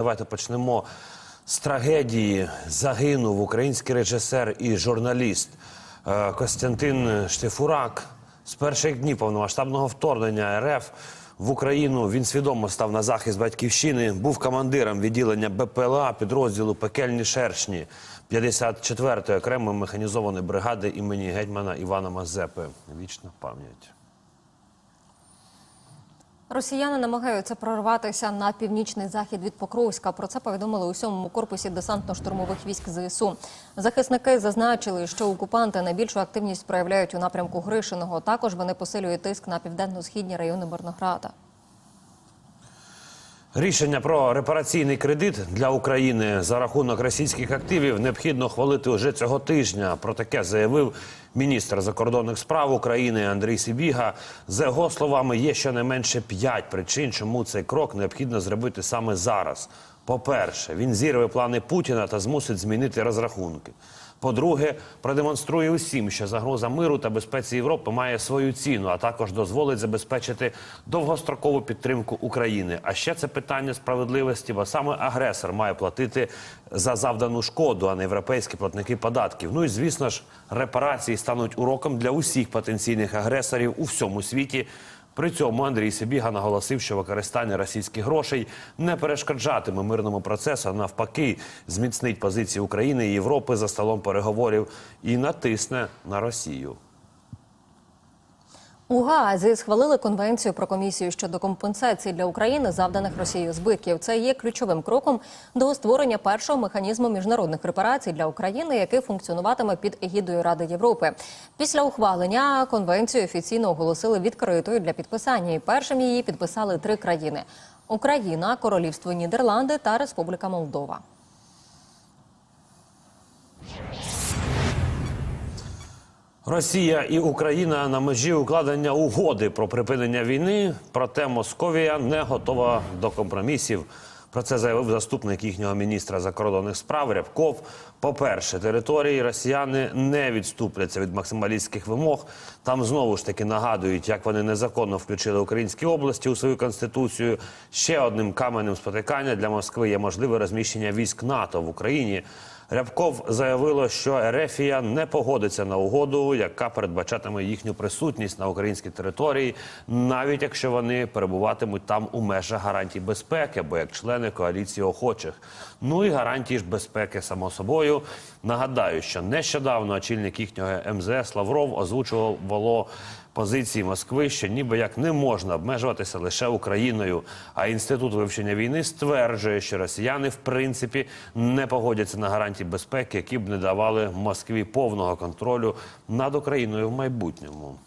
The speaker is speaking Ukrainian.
Давайте почнемо з трагедії. Загинув український режисер і журналіст е, Костянтин Штефурак. З перших днів повномасштабного вторгнення РФ в Україну він свідомо став на захист батьківщини. Був командиром відділення БПЛА підрозділу Пекельні шершні 54-ї окремої механізованої бригади імені гетьмана Івана Мазепи. Вічна пам'ять. Росіяни намагаються прорватися на північний захід від Покровська. Про це повідомили у сьомому корпусі десантно-штурмових військ ЗСУ. Захисники зазначили, що окупанти найбільшу активність проявляють у напрямку Гришиного. Також вони посилюють тиск на південно-східні райони Мирнограда. Рішення про репараційний кредит для України за рахунок російських активів необхідно хвалити уже цього тижня. Про таке заявив міністр закордонних справ України Андрій Сибіга. За його словами, є щонайменше п'ять причин, чому цей крок необхідно зробити саме зараз. По-перше, він зірве плани Путіна та змусить змінити розрахунки. По-друге, продемонструє усім, що загроза миру та безпеці Європи має свою ціну, а також дозволить забезпечити довгострокову підтримку України. А ще це питання справедливості, бо саме агресор має платити за завдану шкоду, а не європейські платники податків. Ну і звісно ж, репарації стануть уроком для усіх потенційних агресорів у всьому світі. При цьому Андрій Сибіга наголосив, що використання російських грошей не перешкоджатиме мирному процесу, а навпаки, зміцнить позиції України і Європи за столом переговорів і натисне на Росію. У Гаазі схвалили конвенцію про комісію щодо компенсації для України завданих Росією збитків. Це є ключовим кроком до створення першого механізму міжнародних репарацій для України, який функціонуватиме під егідою Ради Європи. Після ухвалення конвенцію офіційно оголосили відкритою для підписання. І першим її підписали три країни: Україна, Королівство Нідерланди та Республіка Молдова. Росія і Україна на межі укладення угоди про припинення війни. Проте Московія не готова до компромісів. Про це заявив заступник їхнього міністра закордонних справ Рябков. По-перше, території росіяни не відступляться від максималістських вимог. Там знову ж таки нагадують, як вони незаконно включили українські області у свою конституцію. Ще одним каменем спотикання для Москви є можливе розміщення військ НАТО в Україні. Рябков заявило, що Ерефія не погодиться на угоду, яка передбачатиме їхню присутність на українській території, навіть якщо вони перебуватимуть там у межах гарантій безпеки, або як члени коаліції охочих. Ну і гарантії ж безпеки, само собою. Нагадаю, що нещодавно очільник їхнього МЗС Лавров озвучувало позиції Москви, що ніби як не можна обмежуватися лише Україною. А інститут вивчення війни стверджує, що росіяни в принципі не погодяться на гарантії безпеки, які б не давали Москві повного контролю над Україною в майбутньому.